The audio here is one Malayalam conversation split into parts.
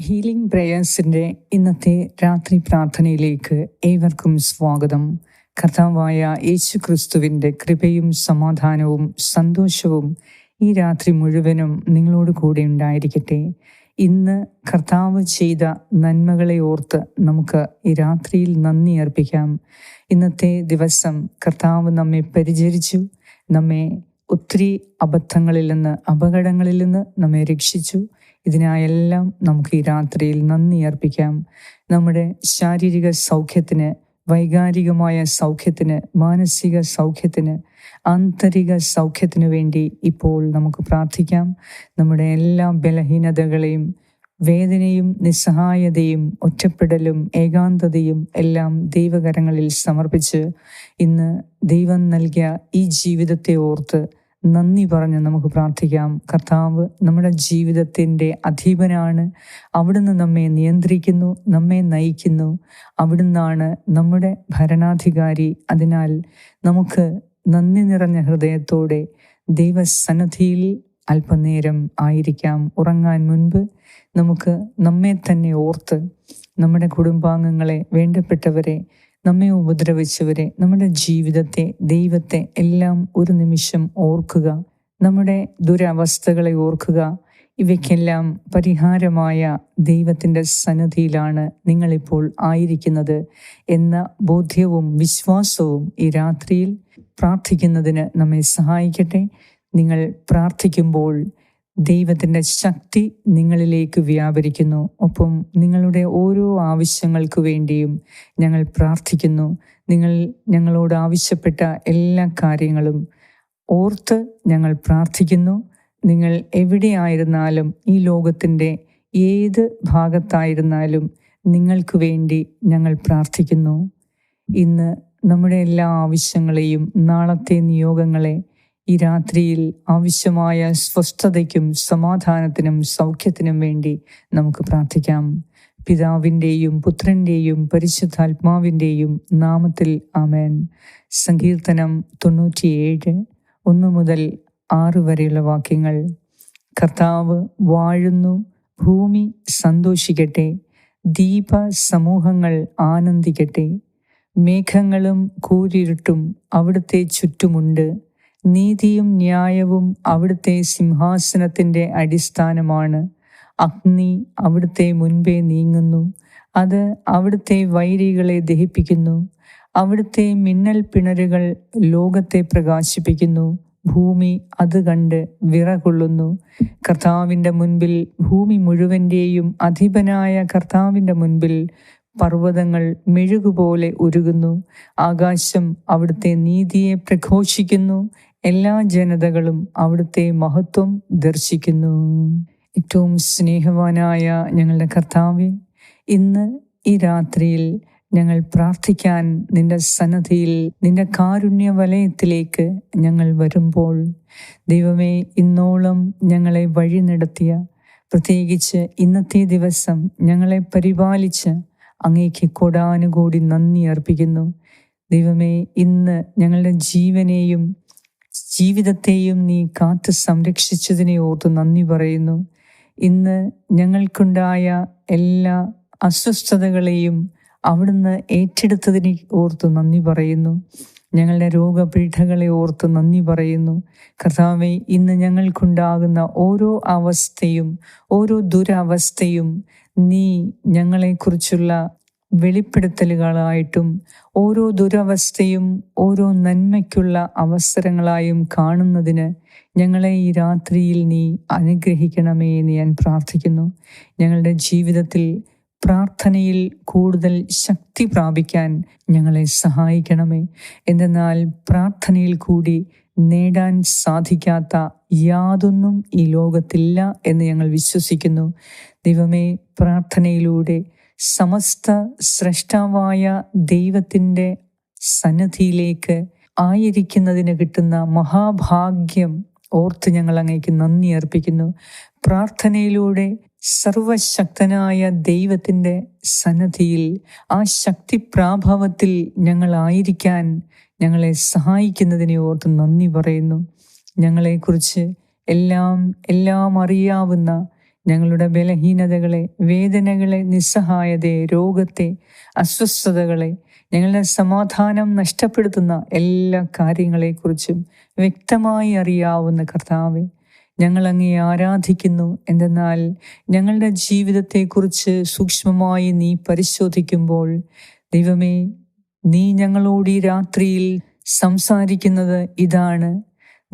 ഹീലിംഗ് പ്രേയേഴ്സിന്റെ ഇന്നത്തെ രാത്രി പ്രാർത്ഥനയിലേക്ക് ഏവർക്കും സ്വാഗതം. കർത്താവായ യേശു ക്രിസ്തുവിന്റെ കൃപയും സമാധാനവും സന്തോഷവും ഈ രാത്രി മുഴുവനും നിങ്ങളോട് കൂടെ ഉണ്ടായിരിക്കട്ടെ. ഇന്ന് കർത്താവ് ചെയ്ത നന്മകളെ ഓർത്ത് നമുക്ക് ഈ രാത്രിയിൽ നന്ദി അർപ്പിക്കാം. ഇന്നത്തെ ദിവസം കർത്താവ് നമ്മെ പരിചരിച്ചു നമ്മെ ഒത്തിരി അബദ്ധങ്ങളിൽ നിന്ന് അപകടങ്ങളിൽ നിന്ന് നമ്മെ രക്ഷിച്ചു. ഇതിനായെല്ലാം നമുക്ക് ഈ രാത്രിയിൽ നന്ദി അർപ്പിക്കാം. നമ്മുടെ ശാരീരിക സൗഖ്യത്തിന് വൈകാരികമായ സൗഖ്യത്തിന് മാനസിക സൗഖ്യത്തിന് ആന്തരിക സൗഖ്യത്തിനു വേണ്ടി ഇപ്പോൾ നമുക്ക് പ്രാർത്ഥിക്കാം. നമ്മുടെ എല്ലാ ബലഹീനതകളെയും വേദനയും നിസ്സഹായതയും ഒറ്റപ്പെടലും ഏകാന്തതയും എല്ലാം ദൈവകരങ്ങളിൽ സമർപ്പിച്ച് ഇന്ന് ദൈവം നൽകിയ ഈ ജീവിതത്തെ ഓർത്ത് നന്ദി പറഞ്ഞ് നമുക്ക് പ്രാർത്ഥിക്കാം. കർത്താവ് നമ്മുടെ ജീവിതത്തിന്റെ അധീപനാണ്. അവിടുന്ന് നമ്മെ നിയന്ത്രിക്കുന്നു നമ്മെ നയിക്കുന്നു. അവിടുന്നാണ് നമ്മുടെ ഭരണാധികാരി. അതിനാൽ നമുക്ക് നന്ദി നിറഞ്ഞ ഹൃദയത്തോടെ ദൈവസന്നദ്ധിയിൽ അല്പനേരം ആയിരിക്കാം. ഉറങ്ങാൻ മുൻപ് നമുക്ക് നമ്മെ തന്നെ ഓർത്ത് നമ്മുടെ കുടുംബാംഗങ്ങളെ വേണ്ടപ്പെട്ടവരെ നമ്മെ ഉപദ്രവിച്ചവരെ നമ്മുടെ ജീവിതത്തെ ദൈവത്തെ എല്ലാം ഒരു നിമിഷം ഓർക്കുക നമ്മുടെ ദുരവസ്ഥകളെ ഓർക്കുക. ഇവയ്ക്കെല്ലാം പരിഹാരമായ ദൈവത്തിന്റെ സന്നദ്ധിയിലാണ് നിങ്ങളിപ്പോൾ ആയിരിക്കുന്നത് എന്ന ബോധ്യവും വിശ്വാസവും ഈ രാത്രിയിൽ പ്രാർത്ഥിക്കുന്നതിന് നമ്മെ സഹായിക്കട്ടെ. നിങ്ങൾ പ്രാർത്ഥിക്കുമ്പോൾ ദൈവത്തിന്റെ ശക്തി നിങ്ങളിലേക്ക് വ്യാപരിക്കുന്നു. ഒപ്പം നിങ്ങളുടെ ഓരോ ആവശ്യങ്ങൾക്ക് വേണ്ടിയും ഞങ്ങൾ പ്രാർത്ഥിക്കുന്നു. നിങ്ങൾ ഞങ്ങളോട് ആവശ്യപ്പെട്ട എല്ലാ കാര്യങ്ങളും ഓർത്ത് ഞങ്ങൾ പ്രാർത്ഥിക്കുന്നു. നിങ്ങൾ എവിടെയായിരുന്നാലും ഈ ലോകത്തിന്റെ ഏത് ഭാഗത്തായിരുന്നാലും നിങ്ങൾക്ക് വേണ്ടി ഞങ്ങൾ പ്രാർത്ഥിക്കുന്നു. ഇന്ന് നമ്മുടെ എല്ലാ ആവശ്യങ്ങളെയും നാളത്തെ നിയോഗങ്ങളെ ഈ രാത്രിയിൽ ആവശ്യമായ സ്വസ്ഥതയ്ക്കും സമാധാനത്തിനും സൗഖ്യത്തിനും വേണ്ടി നമുക്ക് പ്രാർത്ഥിക്കാം. പിതാവിന്റെയും പുത്രന്റെയും പരിശുദ്ധാത്മാവിന്റെയും നാമത്തിൽ ആമേൻ. സങ്കീർത്തനം തൊണ്ണൂറ്റിയേഴ് ഒന്ന് മുതൽ ആറ് വരെയുള്ള വാക്യങ്ങൾ. കർത്താവ് വാഴുന്നു ഭൂമി സന്തോഷിക്കട്ടെ ദീപ സമൂഹങ്ങൾ ആനന്ദിക്കട്ടെ മേഘങ്ങളും കൂരിരുട്ടും അവിടുത്തെ ചുറ്റുമുണ്ട്. നീതിയും ന്യായവും അവിടുത്തെ സിംഹാസനത്തിന്റെ അടിസ്ഥാനമാണ്. അഗ്നി അവിടുത്തെ മുൻപേ നീങ്ങുന്നു. അത് അവിടുത്തെ വൈരികളെ ദഹിപ്പിക്കുന്നു. അവിടുത്തെ മിന്നൽ പിണരുകൾ ലോകത്തെ പ്രകാശിപ്പിക്കുന്നു. ഭൂമി അത് കണ്ട് വിറകൊള്ളുന്നു. കർത്താവിന്റെ മുൻപിൽ ഭൂമി മുഴുവന്റെയും അധിപനായ കർത്താവിന്റെ മുൻപിൽ പർവതങ്ങൾ മെഴുകുപോലെ ഉരുകുന്നു. ആകാശം അവിടുത്തെ നീതിയെ പ്രഘോഷിക്കുന്നു. എല്ലാ ജനതകളും അവിടുത്തെ മഹത്വം ദർശിക്കുന്നു. ഏറ്റവും സ്നേഹവാനായ ഞങ്ങളുടെ കർത്താവെ ഇന്ന് ഈ രാത്രിയിൽ ഞങ്ങൾ പ്രാർത്ഥിക്കാൻ നിന്റെ സന്നദ്ധിയിൽ നിന്റെ കാരുണ്യ വലയത്തിലേക്ക് ഞങ്ങൾ വരുമ്പോൾ ദൈവമേ ഇന്നോളം ഞങ്ങളെ വഴി നടത്തിയ പ്രത്യേകിച്ച് ഇന്നത്തെ ദിവസം ഞങ്ങളെ പരിപാലിച്ച് അങ്ങേക്ക് കൊടാനുകൂടി നന്ദി അർപ്പിക്കുന്നു. ദൈവമേ ഇന്ന് ഞങ്ങളുടെ ജീവനെയും ജീവിതത്തെയും നീ കാത്ത് സംരക്ഷിച്ചതിനെ ഓർത്ത് നന്ദി പറയുന്നു. ഇന്ന് ഞങ്ങൾക്കുണ്ടായ എല്ലാ അസ്വസ്ഥതകളെയും അവിടുന്ന് ഏറ്റെടുത്തതിനെ ഓർത്ത് നന്ദി പറയുന്നു. ഞങ്ങളുടെ രോഗപീഠകളെ ഓർത്ത് നന്ദി പറയുന്നു. കർത്താവെ ഇന്ന് ഞങ്ങൾക്കുണ്ടാകുന്ന ഓരോ അവസ്ഥയും ഓരോ ദുരവസ്ഥയും നീ ഞങ്ങളെക്കുറിച്ചുള്ള വെളിപ്പെടുത്തലുകളായിട്ടും ഓരോ ദുരവസ്ഥയും ഓരോ നന്മയ്ക്കുള്ള അവസരങ്ങളായും കാണുന്നതിന് ഞങ്ങളെ ഈ രാത്രിയിൽ നീ അനുഗ്രഹിക്കണമേ എന്ന് ഞാൻ പ്രാർത്ഥിക്കുന്നു. ഞങ്ങളുടെ ജീവിതത്തിൽ പ്രാർത്ഥനയിൽ കൂടുതൽ ശക്തി പ്രാപിക്കാൻ ഞങ്ങളെ സഹായിക്കണമേ. എന്തെന്നാൽ പ്രാർത്ഥനയിൽ കൂടി നേടാൻ സാധിക്കാത്ത യാതൊന്നും ഈ ലോകത്തില്ല എന്ന് ഞങ്ങൾ വിശ്വസിക്കുന്നു. ദൈവമേ പ്രാർത്ഥനയിലൂടെ സമസ്ത സ്രഷ്ടാവായ ദൈവത്തിന്റെ സന്നദ്ധിയിലേക്ക് ആയിരിക്കുന്നതിന് കിട്ടുന്ന മഹാഭാഗ്യം ഓർത്ത് ഞങ്ങൾ അങ്ങേക്ക് നന്ദി അർപ്പിക്കുന്നു. പ്രാർത്ഥനയിലൂടെ സർവശക്തനായ ദൈവത്തിന്റെ സന്നദ്ധിയിൽ ആ ശക്തി പ്രാഭവത്തിൽ ഞങ്ങളായിരിക്കാൻ ഞങ്ങളെ സഹായിക്കുന്നതിനെ ഓർത്ത് നന്ദി പറയുന്നു. ഞങ്ങളെക്കുറിച്ച് എല്ലാം എല്ലാം അറിയാവുന്ന ഞങ്ങളുടെ ബലഹീനതകളെ വേദനകളെ നിസ്സഹായതയെ രോഗത്തെ അസ്വസ്ഥതകളെ ഞങ്ങളുടെ സമാധാനം നഷ്ടപ്പെടുത്തുന്ന എല്ലാ കാര്യങ്ങളെക്കുറിച്ചും വ്യക്തമായി അറിയാവുന്ന കർത്താവ് ഞങ്ങൾ അങ്ങേ ആരാധിക്കുന്നു. എന്തെന്നാൽ ഞങ്ങളുടെ ജീവിതത്തെക്കുറിച്ച് സൂക്ഷ്മമായി നീ പരിശോധിക്കുമ്പോൾ ദൈവമേ നീ ഞങ്ങളോട് ഈ രാത്രിയിൽ സംസാരിക്കുന്നത് ഇതാണ്.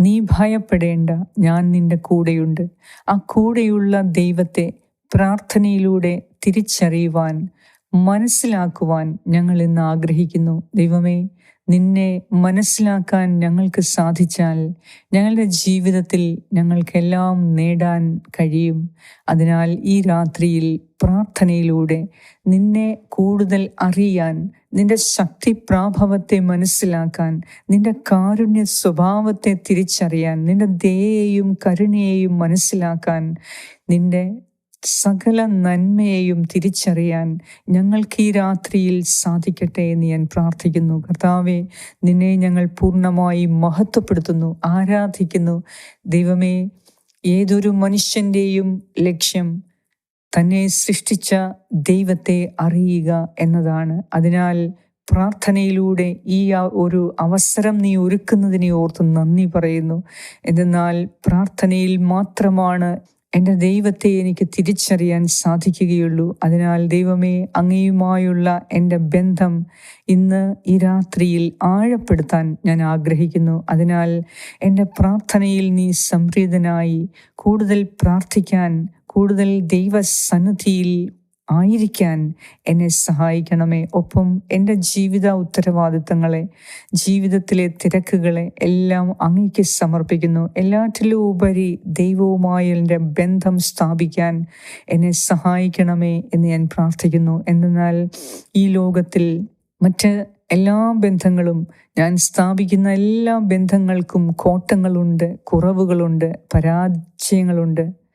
നീ ഭയപ്പെടേണ്ട ഞാൻ നിന്റെ കൂടെയുണ്ട്. ആ കൂടെയുള്ള ദൈവത്തെ പ്രാർത്ഥനയിലൂടെ തിരിച്ചറിയുവാൻ മനസ്സിലാക്കുവാൻ ഞങ്ങൾ ഇന്ന് ആഗ്രഹിക്കുന്നു. ദൈവമേ നിന്നെ മനസ്സിലാക്കാൻ ഞങ്ങൾക്ക് സാധിച്ചാൽ ഞങ്ങളുടെ ജീവിതത്തിൽ ഞങ്ങൾക്കെല്ലാം നേടാൻ കഴിയും. അതിനാൽ ഈ രാത്രിയിൽ പ്രാർത്ഥനയിലൂടെ നിന്നെ കൂടുതൽ അറിയാൻ നിന്റെ ശക്തി പ്രാഭവത്തെ മനസ്സിലാക്കാൻ നിന്റെ കാരുണ്യ സ്വഭാവത്തെ തിരിച്ചറിയാൻ നിന്റെ ദയയെയും കരുണയെയും മനസ്സിലാക്കാൻ നിന്റെ സകല നന്മയെയും തിരിച്ചറിയാൻ ഞങ്ങൾക്ക് ഈ രാത്രിയിൽ സാധിക്കട്ടെ എന്ന് ഞാൻ പ്രാർത്ഥിക്കുന്നു. കർത്താവെ നിന്നെ ഞങ്ങൾ പൂർണമായി മഹത്വപ്പെടുത്തുന്നു ആരാധിക്കുന്നു. ദൈവമേ ഏതൊരു മനുഷ്യന്റെയും ലക്ഷ്യം തന്നെ സൃഷ്ടിച്ച ദൈവത്തെ അറിയുക എന്നതാണ്. അതിനാൽ പ്രാർത്ഥനയിലൂടെ ഈ ഒരു അവസരം നീ ഒരുക്കുന്നതിനെ ഓർത്ത് നന്ദി പറയുന്നു. എന്നാൽ പ്രാർത്ഥനയിൽ മാത്രമാണ് എന്റെ ദൈവത്തെ എനിക്ക് തിരിച്ചറിയാൻ സാധിക്കുകയുള്ളൂ. അതിനാൽ ദൈവമേ അങ്ങയുമായുള്ള എന്റെ ബന്ധം ഇന്ന് ഈ രാത്രിയിൽ ആഴപ്പെടുത്താൻ ഞാൻ ആഗ്രഹിക്കുന്നു. അതിനാൽ എന്റെ പ്രാർത്ഥനയിൽ നീ സംപ്രീതനായി കൂടുതൽ പ്രാർത്ഥിക്കാൻ കൂടുതൽ ദൈവസന്നിധിയിൽ ആയിരിക്കാൻ എന്നെ സഹായിക്കണമേ. ഒപ്പം എന്റെ ജീവിത ഉത്തരവാദിത്തങ്ങളെ ജീവിതത്തിലെ തിരക്കുകളെ എല്ലാം അങ്ങേക്ക് സമർപ്പിക്കുന്നു. എല്ലാറ്റിലും ഉപരി ദൈവവുമായി എന്റെ ബന്ധം സ്ഥാപിക്കാൻ എന്നെ സഹായിക്കണമേ എന്ന് ഞാൻ പ്രാർത്ഥിക്കുന്നു. എന്തെന്നാൽ ഈ ലോകത്തിൽ മറ്റ് എല്ലാ ബന്ധങ്ങളും ഞാൻ സ്ഥാപിക്കുന്ന എല്ലാ ബന്ധങ്ങൾക്കും കോട്ടങ്ങളുണ്ട് കുറവുകളുണ്ട് പരാജയങ്ങളുണ്ട്.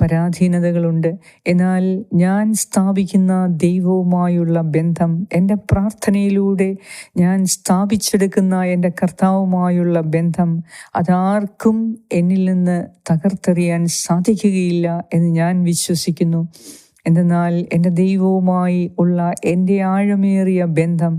പരാധീനതകളുണ്ട്. എന്നാൽ ഞാൻ സ്ഥാപിക്കുന്ന ദൈവവുമായുള്ള ബന്ധം എന്റെ പ്രാർത്ഥനയിലൂടെ ഞാൻ സ്ഥാപിച്ചെടുക്കുന്ന എന്റെ കർത്താവുമായുള്ള ബന്ധം അതാർക്കും എന്നിൽ നിന്ന് തകർത്തെറിയാൻ സാധിക്കുകയില്ല എന്ന് ഞാൻ വിശ്വസിക്കുന്നു. എന്തെന്നാൽ എന്റെ ദൈവവുമായി ഉള്ള എന്റെ ആഴമേറിയ ബന്ധം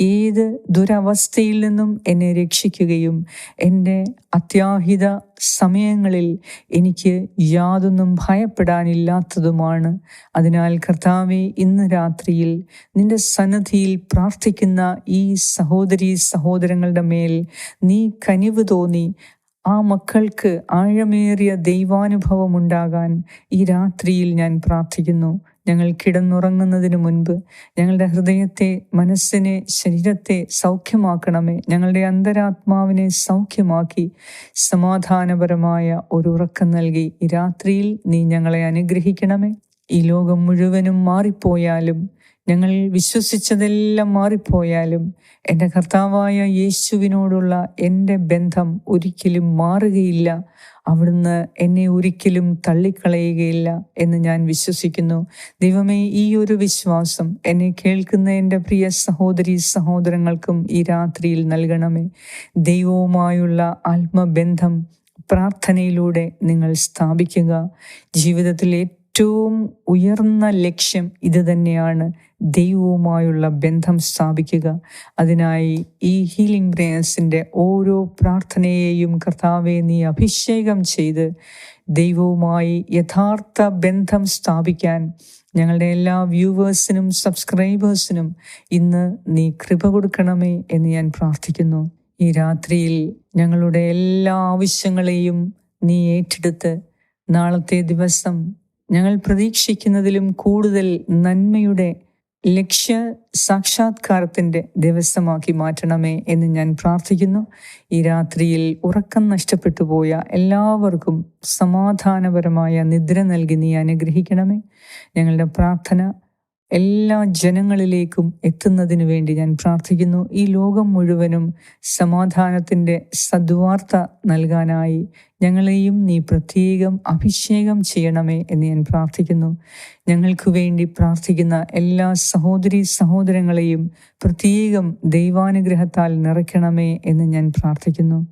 ഏത് ദുരവസ്ഥയിൽ നിന്നും എന്നെ രക്ഷിക്കുകയും എന്റെ അത്യാഹിത സമയങ്ങളിൽ എനിക്ക് യാതൊന്നും ഭയപ്പെടാനില്ലാത്തതുമാണ്. അതിനാൽ കർത്താവെ ഇന്ന് രാത്രിയിൽ നിന്റെ സന്നദ്ധിയിൽ പ്രാർത്ഥിക്കുന്ന ഈ സഹോദരി സഹോദരങ്ങളുടെ മേൽ നീ കനിവ് തോന്നി. ആ മക്കൾക്ക് ആഴമേറിയ ദൈവാനുഭവം ഉണ്ടാകാൻ ഈ രാത്രിയിൽ ഞാൻ പ്രാർത്ഥിക്കുന്നു. ഞങ്ങൾ കിടന്നുറങ്ങുന്നതിന് മുൻപ് ഞങ്ങളുടെ ഹൃദയത്തെ മനസ്സിനെ ശരീരത്തെ സൗഖ്യമാക്കണമേ. ഞങ്ങളുടെ അന്തരാത്മാവിനെ സൗഖ്യമാക്കി സമാധാനപരമായ ഒരു ഉറക്കം നൽകി ഈ രാത്രിയിൽ നീ ഞങ്ങളെ അനുഗ്രഹിക്കണമേ. ഈ ലോകം മുഴുവനും മാറിപ്പോയാലും ഞങ്ങൾ വിശ്വസിച്ചതെല്ലാം മാറിപ്പോയാലും എന്റെ കർത്താവായ യേശുവിനോടുള്ള എന്റെ ബന്ധം ഒരിക്കലും മാറുകയില്ല. അവിടുന്ന് എന്നെ ഒരിക്കലും തള്ളിക്കളയുകയില്ല എന്ന് ഞാൻ വിശ്വസിക്കുന്നു. ദൈവമേ ഈ ഒരു വിശ്വാസം എന്നെ കേൾക്കുന്ന എന്റെ പ്രിയ സഹോദരി സഹോദരങ്ങൾക്കും ഈ രാത്രിയിൽ നൽകണമേ. ദൈവവുമായുള്ള ആത്മബന്ധം പ്രാർത്ഥനയിലൂടെ നിങ്ങൾ സ്ഥാപിക്കുക. ജീവിതത്തിൽ ഏറ്റവും ഉയർന്ന ലക്ഷ്യം ഇത് തന്നെയാണ്. ദൈവവുമായുള്ള ബന്ധം സ്ഥാപിക്കുക. അതിനായി ഈ ഹീലിംഗ് പ്രേയേഴ്സിന്റെ ഓരോ പ്രാർത്ഥനയെയും കർത്താവെ നീ അഭിഷേകം ചെയ്ത് ദൈവവുമായി യഥാർത്ഥ ബന്ധം സ്ഥാപിക്കാൻ ഞങ്ങളുടെ എല്ലാ വ്യൂവേഴ്സിനും സബ്സ്ക്രൈബേഴ്സിനും ഇന്ന് നീ കൃപ കൊടുക്കണമേ എന്ന് ഞാൻ പ്രാർത്ഥിക്കുന്നു. ഈ രാത്രിയിൽ ഞങ്ങളുടെ എല്ലാ ആവശ്യങ്ങളെയും നീ ഏറ്റെടുത്ത് നാളത്തെ ദിവസം ഞങ്ങൾ പ്രതീക്ഷിക്കുന്നതിലും കൂടുതൽ നന്മയുടെ ലക്ഷ്യ സാക്ഷാത്കാരത്തിന്റെ ദിവസമാക്കി മാറ്റണമേ എന്ന് ഞാൻ പ്രാർത്ഥിക്കുന്നു. ഈ രാത്രിയിൽ ഉറക്കം നഷ്ടപ്പെട്ടു പോയ എല്ലാവർക്കും സമാധാനപരമായ നിദ്ര നൽകി നീ അനുഗ്രഹിക്കണമേ. ഞങ്ങളുടെ പ്രാർത്ഥന എല്ലാ ജനങ്ങളിലേക്കും എത്തുന്നതിന് വേണ്ടി ഞാൻ പ്രാർത്ഥിക്കുന്നു. ഈ ലോകം മുഴുവനും സമാധാനത്തിന്റെ സദ്വാർത്ത നൽകാനായി ഞങ്ങളെയും നീ പ്രത്യേകം അഭിഷേകം ചെയ്യണമേ എന്ന് ഞാൻ പ്രാർത്ഥിക്കുന്നു. ഞങ്ങൾക്ക് വേണ്ടി പ്രാർത്ഥിക്കുന്ന എല്ലാ സഹോദരി സഹോദരങ്ങളെയും പ്രത്യേകം ദൈവാനുഗ്രഹത്താൽ നിറയ്ക്കണമേ എന്ന് ഞാൻ പ്രാർത്ഥിക്കുന്നു.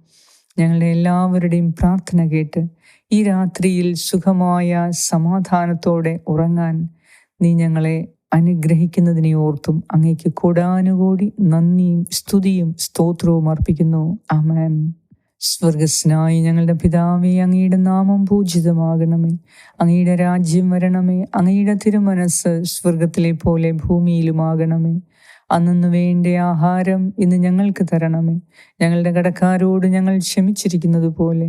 ഞങ്ങളുടെ എല്ലാവരുടെയും പ്രാർത്ഥന കേട്ട് ഈ രാത്രിയിൽ സുഖമായ സമാധാനത്തോടെ ഉറങ്ങാൻ നീ ഞങ്ങളെ അനുഗ്രഹിക്കുന്നതിനെ ഓർത്തും അങ്ങേക്ക് കൂടാനുകൂടി നന്ദിയും സ്തുതിയും സ്തോത്രവും അർപ്പിക്കുന്നു. അമേൻ സ്വർഗസ്നായി ഞങ്ങളുടെ പിതാവേ അങ്ങയുടെ നാമം പൂജിതമാകണമേ. അങ്ങയുടെ രാജ്യം വരണമേ. അങ്ങയുടെ തിരുമനസ് സ്വർഗത്തിലെ പോലെ ഭൂമിയിലുമാകണമേ. അന്നു വേണ്ട ആഹാരം ഇന്ന് ഞങ്ങൾക്ക് തരണമേ. ഞങ്ങളുടെ കടക്കാരോട് ഞങ്ങൾ ക്ഷമിച്ചിരിക്കുന്നത് പോലെ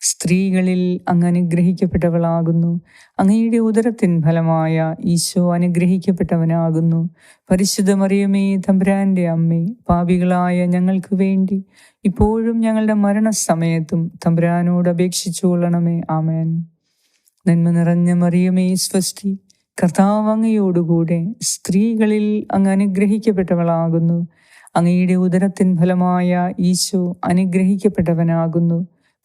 സ്ത്രീകളിൽ അങ്ങ് അനുഗ്രഹിക്കപ്പെട്ടവളാകുന്നു. അങ്ങയുടെ ഉദരത്തിൻ ഫലമായ ഈശോ അനുഗ്രഹിക്കപ്പെട്ടവനാകുന്നു. പരിശുദ്ധ മറിയമേ തമ്പുരാന്റെ അമ്മേ പാപികളായ ഞങ്ങൾക്ക് വേണ്ടി ഇപ്പോഴും ഞങ്ങളുടെ മരണസമയത്തും തമ്പുരാനോട് അപേക്ഷിച്ചുകൊള്ളണമേ ആമേൻ. നന്മ നിറഞ്ഞ മറിയമേ സ്വസ്തി. കർത്താവങ്ങയോടുകൂടെ സ്ത്രീകളിൽ അങ്ങ് അനുഗ്രഹിക്കപ്പെട്ടവളാകുന്നു. അങ്ങയുടെ ഉദരത്തിൻ ഫലമായ ഈശോ അനുഗ്രഹിക്കപ്പെട്ടവനാകുന്നു.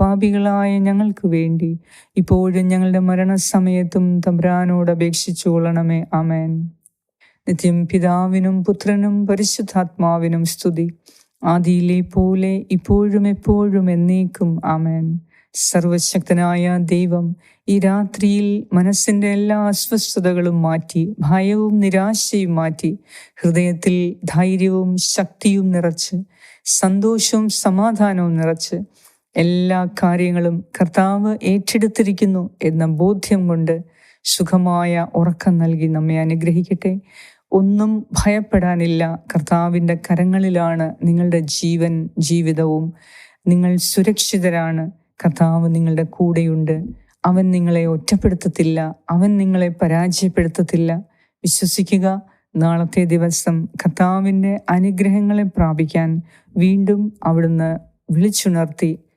പാപികളായ ഞങ്ങൾക്ക് വേണ്ടി. ഇപ്പോഴും ഞങ്ങളുടെ മരണസമയത്തും തമ്പ്രാനോട് അപേക്ഷിച്ചു കൊള്ളണമേ. അമേൻ നിത്യം പിതാവിനും പുത്രനും പരിശുദ്ധാത്മാവിനും സ്തുതി. ആദിയിലെ പോലെ ഇപ്പോഴും എപ്പോഴും എന്നേക്കും. ആമേൻ. സർവശക്തനായ ദൈവം ഈ രാത്രിയിൽ മനസ്സിന്റെ എല്ലാ അസ്വസ്ഥതകളും മാറ്റി ഭയവും നിരാശയും മാറ്റി ഹൃദയത്തിൽ ധൈര്യവും ശക്തിയും നിറച്ച് സന്തോഷവും സമാധാനവും നിറച്ച് എല്ലാ കാര്യങ്ങളും കർത്താവ് ഏറ്റെടുത്തിരിക്കുന്നു എന്ന ബോധ്യം കൊണ്ട് സുഖമായ ഉറക്കം നൽകി നമ്മെ അനുഗ്രഹിക്കട്ടെ. ഒന്നും ഭയപ്പെടാനില്ല. കർത്താവിന്റെ കരങ്ങളിലാണ് നിങ്ങളുടെ ജീവൻ ജീവിതവും. നിങ്ങൾ സുരക്ഷിതരാണ്. കർത്താവ് നിങ്ങളുടെ കൂടെയുണ്ട്. അവൻ നിങ്ങളെ ഒറ്റപ്പെടുത്തത്തില്ല. അവൻ നിങ്ങളെ പരാജയപ്പെടുത്തത്തില്ല. വിശ്വസിക്കുക നാളത്തെ ദിവസം കർത്താവിന്റെ അനുഗ്രഹങ്ങളെ പ്രാപിക്കാൻ വീണ്ടും അവിടുന്ന് വിളിച്ചുണർത്തി